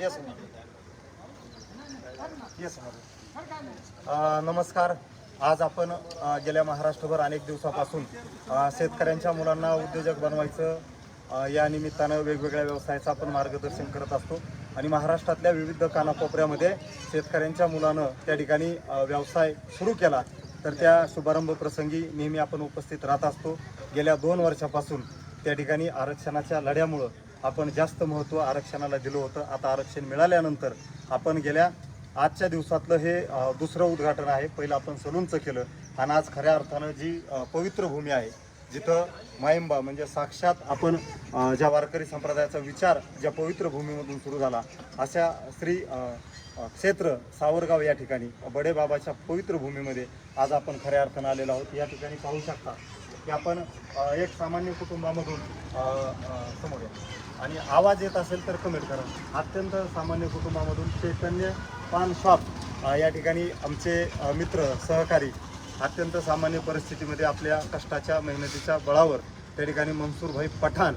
Yes ma'am. नमस्कार. आज आपण गेल्या महाराष्ट्रभर अनेक दिवसापासून शेतकऱ्यांच्या मुलांना उद्योजक बनवायचं या निमित्तानं वेगवेगळ्या व्यवसायाचं आपण मार्गदर्शन करत असतो. आणि महाराष्ट्रातल्या विविध कानाकोपऱ्यामध्ये शेतकऱ्यांच्या मुलानं त्या ठिकाणी व्यवसाय सुरू केला. तर त्या शुभारंभ प्रसंगी नेहमी आपण उपस्थित राहत असतो. गेल्या दोन वर्षापासून त्या ठिकाणी आरक्षणाच्या लढ्यामुळं आपण जास्त महत्त्व आरक्षणाला दिलं होतं. आता आरक्षण मिळाल्यानंतर आपण गेल्या आजच्या दिवसातलं हे दुसरं उद्घाटन आहे. पहिलं आपण सलूनचं केलं. आणि आज खऱ्या अर्थानं जी पवित्र भूमी आहे जिथं मायंबा म्हणजे साक्षात आपण ज्या वारकरी संप्रदायाचा विचार ज्या पवित्र भूमीमधून सुरू झाला अशा श्री क्षेत्र सावरगाव या ठिकाणी बडेबाबाच्या पवित्र भूमीमध्ये आज आपण खऱ्या अर्थानं आलेलो आहोत. या ठिकाणी पाहू शकता की आपण एक सामान्य कुटुंबामधून समोर या आणि आवाज येत असेल तर कमेंट करा. अत्यंत सामान्य कुटुंबामधून चैतन्य पान शॉप या ठिकाणी आमचे मित्र सहकारी अत्यंत सामान्य परिस्थितीमध्ये आपल्या कष्टाच्या मेहनतीच्या बळावर त्या ठिकाणी मनसूरभाई पठाण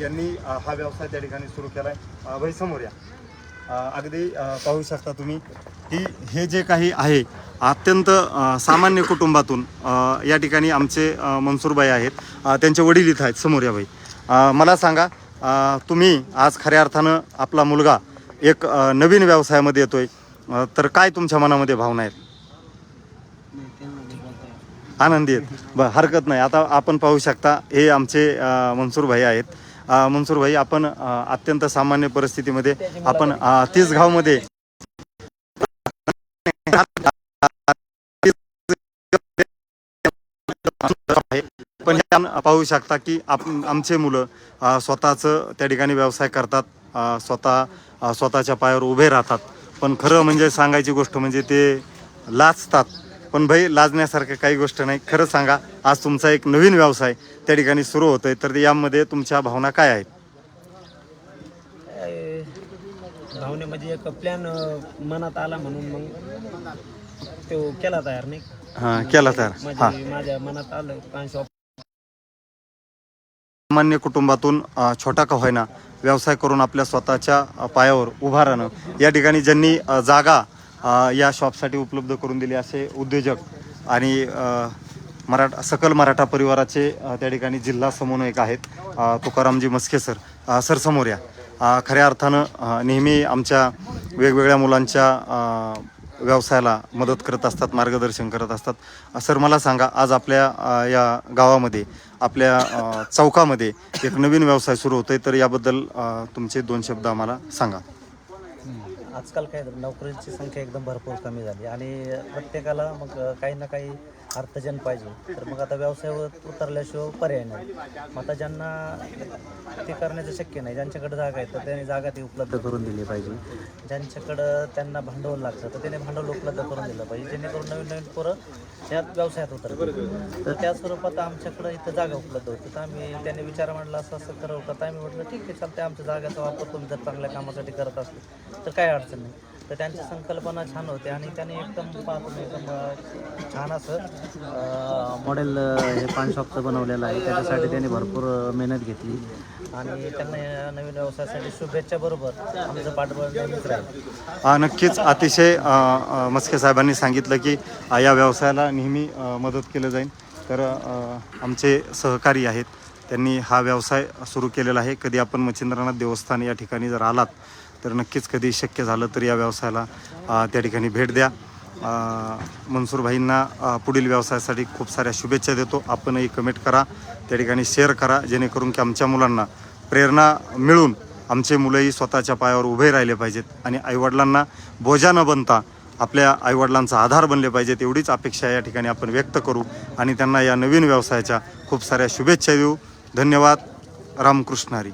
यांनी हा व्यवसाय त्या ठिकाणी सुरू केला आहे भाई समोर या. अगदी पाहू शकता तुम्ही की हे जे काही आहे अत्यंत सामान्य कुटुंबातून या ठिकाणी आमचे मनसूरबाई आहेत. त्यांचे वडील इथं आहेत समोर या बाई. मला सांगा तुम्ही आज खऱ्या अर्थानं आपला मुलगा एक नवीन व्यवसायामध्ये येतोय. तर काय तुमच्या मनामध्ये भावना आहेत? आनंदी आहेत. बरं हरकत नाही. आता आपण पाहू शकता हे आमचे मनसूर भाई आहेत. अ, मनसूरभाई आपण अत्यंत सामान्य परिस्थितीमध्ये आपण तीस गावमध्ये पण हे आपण पाहू शकता की आप आमचे मुलं स्वतःचं त्या ठिकाणी व्यवसाय करतात स्वतः स्वतःच्या पायावर उभे राहतात. पण खरं म्हणजे सांगायची गोष्ट म्हणजे ते लाचतात. पण भाई लाजण्यासारखं काही गोष्ट नाही. खरं सांगा आज तुमचा एक नवीन व्यवसाय त्या ठिकाणी सुरू होतोय तर यामध्ये तुमच्या भावना काय आहेत? भावनेमध्ये एक प्लॅन मनात आला म्हणून मग तो केला तयार नाही हां केला तर हां. माझी माझ्या मनात आलं पान शॉप सामान्य कुटुंबातून अ, छोटा का होईना व्यवसाय करून आपल्या स्वतःच्या अ, पायावर उभा राहणं. या ठिकाणी ज्यांनी अ, जागा या शॉपसाठी उपलब्ध करून दिली असे उद्योजक आणि मराठा सकल मराठा परिवाराचे त्या ठिकाणी जिल्हा समन्वयक आहेत. तुकारामजी मस्के सर सर समोर या. खऱ्या अर्थानं नेहमी आमच्या वेगवेगळ्या मुलांच्या व्यवसायाला मदत करत असतात मार्गदर्शन करत असतात. सर मला सांगा आज आपल्या या गावामध्ये आपल्या चौकामध्ये एक नवीन व्यवसाय सुरू होतोय तर याबद्दल तुमचे दोन शब्द आम्हाला सांगा. आजकाल काय नोकरीची संख्या एकदम भरपूर कमी झाली आणि प्रत्येकाला मग काही ना काही अर्थजन पाहिजे. तर मग आता व्यवसायावर उतरल्याशिवाय पर्याय नाही. मग आता ज्यांना ते करण्याचं शक्य नाही ज्यांच्याकडे जागा आहे तर त्यांनी जागा ती उपलब्ध करून दिली पाहिजे. ज्यांच्याकडं त्यांना भांडवल लागतं तर त्याने भांडवल उपलब्ध करून दिलं पाहिजे. जेणेकरून नवीन नवीन पोरं त्या व्यवसायात उतरतील. तर त्या स्वरूपात आमच्याकडं इथं जागा उपलब्ध होती. तर आम्ही त्यांनी विचार मांडला असं असं करत तर आम्ही म्हटलं ठीक आहे चालते आमच्या जागेचा वापर तुम्ही जर चांगल्या कामासाठी करत असले तर काय अडचण नाही. तर त्यांची संकल्पना छान होते आणि त्यांनी एकदम पाहतो एकदम छान असं मॉडेल हे पान शॉपचं बनवलेलं आहे. त्याच्यासाठी त्यांनी भरपूर मेहनत घेतली. आणि त्यांना या नवीन व्यवसायासाठी शुभेच्छा बरोबर. आमचं पाठबळ नेहमीच राहील. नक्कीच अतिशय मस्के साहेबांनी सांगितलं की या व्यवसायाला नेहमी मदत केलं जाईल. तर आमचे सहकारी आहेत. त्यांनी हा व्यवसाय सुरू केलेला आहे. कधी आपण मच्छिंद्रनाथ देवस्थान या ठिकाणी जर आलात तर नक्कीच कधी शक्य झालं तर या व्यवसायाला त्या ठिकाणी भेट द्या. अ, मनसूरभाईंना पुढील व्यवसायासाठी खूप साऱ्या शुभेच्छा देतो. आपणही कमेंट करा त्या ठिकाणी शेअर करा जेणेकरून की आमच्या मुलांना प्रेरणा मिळून आमचे मुलंही स्वतःच्या पायावर उभे राहिले पाहिजेत आणि आईवडिलांना बोजा न बनता आपल्या आईवडिलांचा आधार बनले पाहिजेत एवढीच अपेक्षा या ठिकाणी आपण व्यक्त करू आणि त्यांना या नवीन व्यवसायाच्या खूप साऱ्या शुभेच्छा देऊ. धन्यवाद. रामकृष्ण हरी.